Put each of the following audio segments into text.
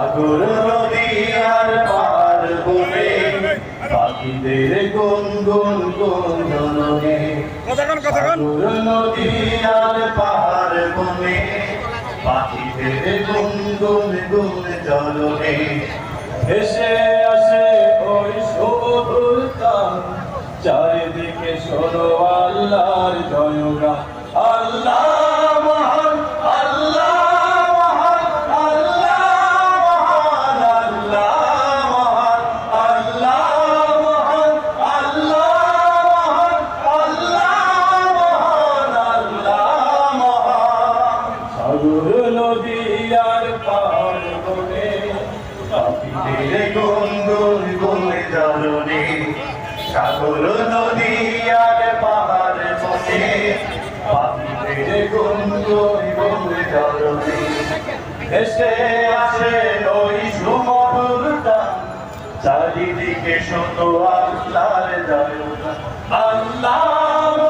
সাগর নদী আর পার বনে পাখিদের গুন গুন গুন জননে কথাক্ষণ কথাক্ষণ সাগর নদী আর পাহাড় বনে পাখিদের গুন গুন জলনে এসে আসে ওই সমুদ্রতান চারিদিকে শোনো আল্লাহর জয়গান। দিলে কুন্দুল বলে জলনে সাগর, নদী আর পাহাড় বসে। দিলে কুন্দুল বলে জলনে এসে আসে ওই সুমধুর টান চারিদিকে শুধু আল্লাহর জয় আল্লাহ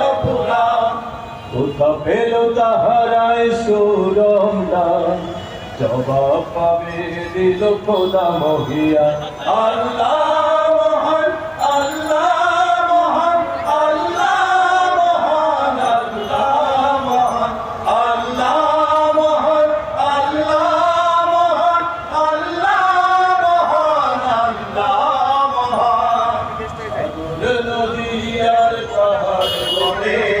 কোথা পেল তাহারায় সৌরমরা জবাব পাবে দিল খোদা মহিয়া। আল্লাহ নদী আর পাহাড়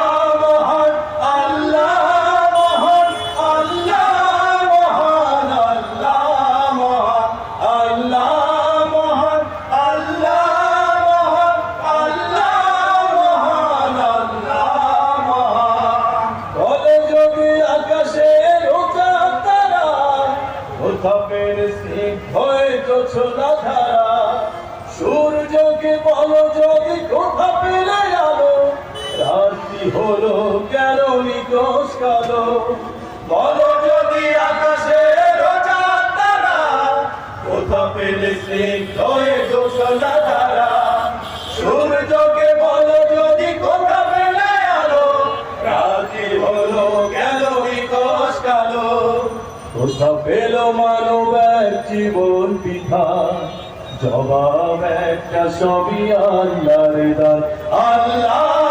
উত্থাপের স্নিগ্ধ হয়ে জোছনা ধারা। সূর্যকে বলো যদি কোথা পেলে আলো? রাত্রি হলো কেন নিকোষ কালো? বলো যদি আকাশে রোজা তারা, কোথা পেলে স্নিগ্ধ হয়ে জোছনা ধারা? সূর্যকে কোথা পেল মানব এক জীবন পিঠা জবাব একটা সবই আল্লাহর দান। আল্লাহ